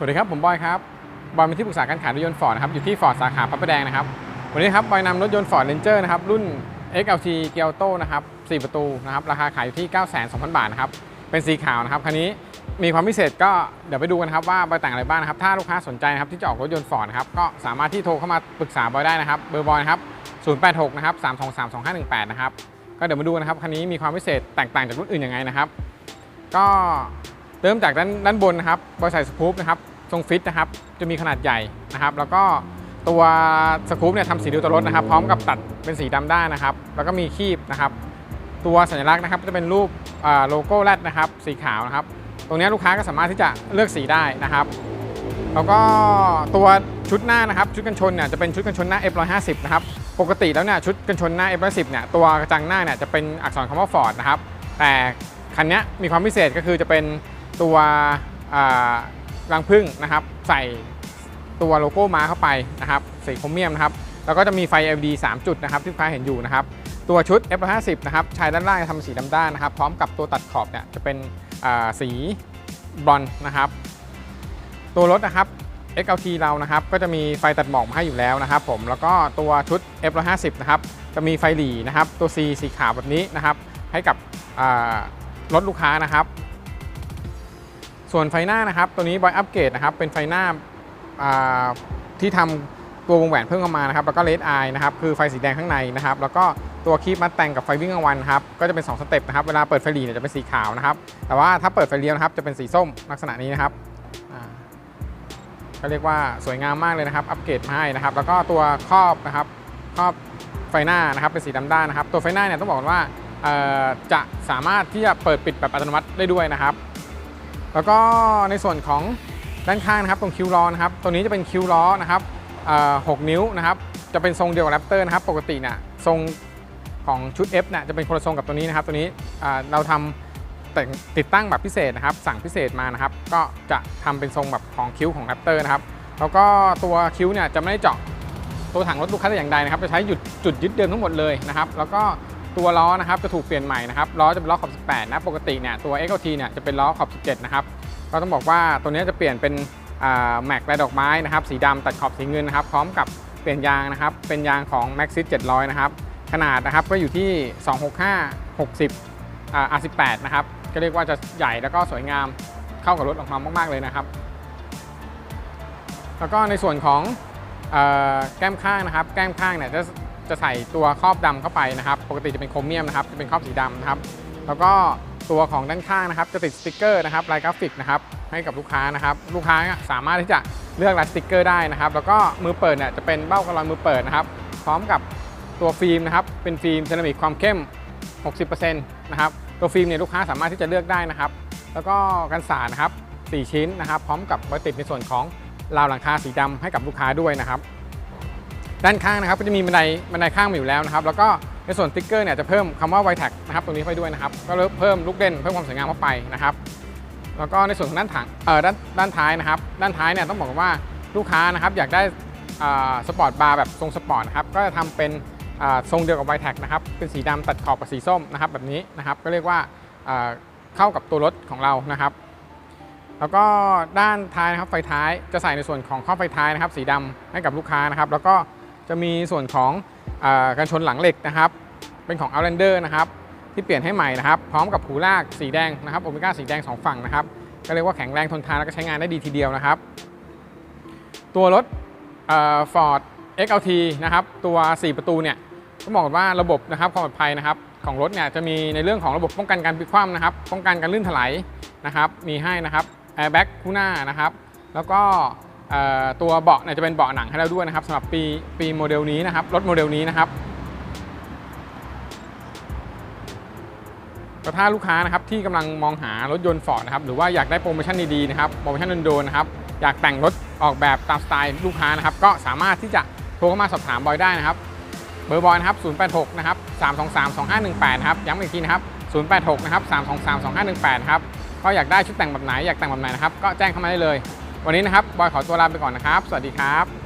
สวัสดีครับ ผมบอยครับ บอยเป็นที่ปรึกษาการขายรถยนต์ฟอร์ดนะครับ อยู่ที่ฟอร์ดสาขาพระประแดงนะครับ วันนี้ครับบอยนำรถยนต์ฟอร์ดเรนเจอร์นะครับ รุ่น XLT g i a l t o นะครับ 4 ประตูนะครับ ราคาขายอยู่ที่ 92,000 บาทนะครับ เป็นสีขาวนะครับ คันนี้มีความพิเศษก็เดี๋ยวไปดูกันครับว่าบอยแต่งอะไรบ้างนะครับ ถ้าลูกค้าสนใจนะครับที่จะออกรถยนต์ฟอร์ดนะครับ ก็สามารถที่โทรเข้ามาปรึกษาบอยได้นะครับ เบอร์บอยครับ 086 นะครับ 323 2518 นะครับ ก็เดี๋ยวมาดูกันะครับ คันนี้มีความพิเศษแตกต่างจากรุ่นอื่นยังไงนะครับ ก็เริ่มจากด้านด้านบนนะครับบริษัทสกู๊ปนะครับ ทรงฟิตนะครับ จะมีขนาดใหญ่นะครับ แล้วก็ตัวสกู๊ปเนี่ยทำสีดิวตัวรถนะครับ พร้อมกับตัดเป็นสีดำด้านนะครับ แล้วก็มีคีบนะครับ ตัวสัญลักษณ์นะครับจะเป็นรูปโลโก้แรดนะครับ สีขาวนะครับ ตรงนี้ลูกค้าก็สามารถที่จะเลือกสีได้นะครับ แล้วก็ตัวชุดหน้านะครับ ชุดกันชนเนี่ยจะเป็นชุดกันชนหน้า F150 นะครับ ปกติแล้วเนี่ยชุดกันชนหน้า F110 เนี่ยตัวกระจังหน้าเนี่ยจะเป็นอักษรคำว่า Ford นะครับ แต่คันนี้มีความพิเศษก็คือจะเป็นตัว รังพึ่งนะครับ ใส่ตัวโลโก้มาเข้าไปนะครับสีโครเมียมนะครับแล้วก็จะมีไฟ LED 3 จุดนะครับที่ลูกค้าเห็นอยู่นะครับตัวชุด F150 นะครับชายด้านล่างจะทำสีดำด้านนะครับ พร้อมกับตัวตัดขอบเนี่ยจะเป็นสีบรอนนะครับ ตัวรถนะครับ XLT เรานะครับ ก็จะมีไฟตัดหมอกมาให้อยู่แล้วนะครับ ผมแล้วก็ตัวชุด F150 นะครับจะมีไฟหลีนะครับ ตัว C สีขาวแบบนี้นะครับ ให้กับรถลูกค้านะครับ ส่วนไฟหน้านะครับ ตัวนี้บอยอัปเกรดนะครับ เป็นไฟหน้าาที่ทำตัววงแหวนเพิ่มเข้ามานะครับ แล้วก็เลดไอนะครับ คือไฟสีแดงข้างในนะครับ แล้วก็ตัวคีบมัดแต่งกับไฟวิ่งกลางวันครับ ก็จะเป็น 2 สเต็ปนะครับ เวลาเปิดไฟหลีเนี่ยจะเป็นสีขาวนะครับ แต่ว่าถ้าเปิดไฟเลี้ยวนะครับ จะเป็นสีส้มลักษณะนี้นะครับก็เรียกว่าสวยงามมากเลยนะครับ อัปเกรดมาให้นะครับ แล้วก็ตัวครอบนะครับ ครอบไฟหน้านะครับ เป็นสีดำด้านนะครับ ตัวไฟหน้าเนี่ยต้องบอกว่าจะสามารถที่จะเปิดปิดแบบอัตโนมัติได้ด้วยนะครับ แล้วก็ในส่วนของด้านข้างนะครับตรงคิ้วล้อนะครับตัวนี้จะเป็นคิ้วล้อนะครับเอ่อ6นิ้วนะครับจะเป็นทรงเดียวกับแรปเตอร์นะครับปกติเนี่ยทรงของชุด F เนี่ยจะเป็นคนละทรงกับตัวนี้นะครับตัวนี้เราทำแต่ติดตั้งแบบพิเศษนะครับ สั่งพิเศษมานะครับ ก็จะทำเป็นทรงแบบของคิ้วของแรปเตอร์นะครับแล้วก็ตัวคิ้วเนี่ยจะไม่ได้เจาะตัวถังรถลูกค้าแต่อย่างใดนะครับ จะใช้หยุดจุดยึดเดิมทั้งหมดเลยนะครับ แล้วก็ ตัวล้อนะครับจะถูกเปลี่ยนใหม่นะครับล้อจะเป็นล้อขอบ 18 นะปกติเนี่ยตัว XLT เนี่ยจะเป็นล้อขอบ 17 นะครับก็ต้องบอกว่าตัวนี้จะเปลี่ยนเป็นแม็กลายดอกไม้นะครับสีดำตัดขอบสีเงินนะครับพร้อมกับเปลี่ยนยางนะครับเป็นยางของ Maxxis 700 นะครับขนาดนะครับก็อยู่ที่ 265 60อ่า R18 นะครับก็เรียกว่าจะใหญ่แล้วก็สวยงามเข้ากับรถออกมามากๆเลยนะครับ แล้วก็ในส่วนของออแก้มข้างนะครับ แก้มข้างเนี่ยจะ จะใส่ตัวครอบดำเข้าไปนะครับ ปกติจะเป็นโครเมียมนะครับ จะเป็นครอบสีดำนะครับ แล้วก็ตัวของด้านข้างนะครับ จะติดสติกเกอร์นะครับลายกราฟิกนะครับให้กับลูกค้านะครับ ลูกค้าสามารถที่จะเลือกลายสติกเกอร์ได้นะครับ แล้วก็มือเปิดเนี่ยจะเป็นเบ้ากระลอยมือเปิดนะครับ พร้อมกับตัวฟิล์มนะครับ เป็นฟิล์มเซรามิกความเข้ม 60%นะครับ ตัวฟิล์มเนี่ยลูกค้าสามารถที่จะเลือกได้นะครับ แล้วก็กันสาดนะครับ 4 ชิ้นนะครับ พร้อมกับไว้ติดในส่วนของราวหลังคาสีดำให้กับลูกค้าด้วยนะครับ ด้านข้างนะครับก็จะมีบันไดบันไดข้างมาอยู่แล้วนะครับแล้วก็ในส่วนติ๊กเกอร์เนี่ยจะเพิ่มคำว่า y t a g นะครับตรงนี้ไปด้วยนะครับก็เพิ่มลูกเล่นเพิ่มความสวยงามเข้าไปนะครับแล้วก็ในส่วนของด้านถังเอ่อด้านด้านท้ายนะครับด้านท้ายเนี่ยต้องบอกว่าลูกค้านะครับอยากได้สปอร์ตบาร์แบบทรงสปอร์ตนะครับก็จะทำเป็นทรงเดียวกับ y t a g นะครับเป็นสีดำตัดขอบกับสีส้มนะครับแบบนี้นะครับก็เรียกว่าเข้ากับตัวรถของเรานะครับ แล้วก็ด้านท้ายนะครับไฟท้ายจะใส่ในส่วนของข้อไฟท้ายนะครับ สีดำให้กับลูกค้านะครับ แล้วก็ จะมีส่วนของอกันชนหลังเหล็กนะครับ เป็นของ Outlander นะครับ ที่เปลี่ยนให้ใหม่นะครับ พร้อมกับหูลากสีแดงนะครับโอเมก้าสีแดงสองฝั่งนะครับ ก็เรียกว่าแข็งแรงทนทานแล้วก็ใช้งานได้ดีทีเดียวนะครับ ตัวรถฟอร์ด XLT นะครับ ตัว 4 ประตูเนี่ยต้องบอกว่าระบบนะครับความปลอดภัยนะครับ ของรถเนี่ยจะมีในเรื่องของระบบป้องกันการพลิกคว่ำนะครับ ป้องกันการลื่นถลายนะครับ มีให้นะครับแอร์แบ็กคู่หน้านะครับ แล้วก็ ตัวเบาะเนี่ยจะเป็นเบาะหนังให้เราด้วยนะครับสำหรับปีปีโมเดลนี้นะครับรถโมเดลนี้นะครับก็ถ้าลูกค้านะครับที่กำลังมองหารถยนต์ฟอร์ดนะครับหรือว่าอยากได้โปรโมชั่นดีๆนะครับโปรโมชั่นโดนๆนะครับอยากแต่งรถออกแบบตามสไตล์ลูกค้านะครับก็สามารถที่จะโทรเข้ามาสอบถามบอยได้นะครับเบอร์บอยนะครับ086นะครับ323 2518นะครับย้ำอีกทีนะครับ086นะครับ323 2518ครับก็อยากได้ชุดแต่งแบบไหนอยากแต่งแบบไหนนะครับก็แจ้งเข้ามาได้เลย วันนี้นะครับบอยขอตัวลาไปก่อนนะครับ สวัสดีครับ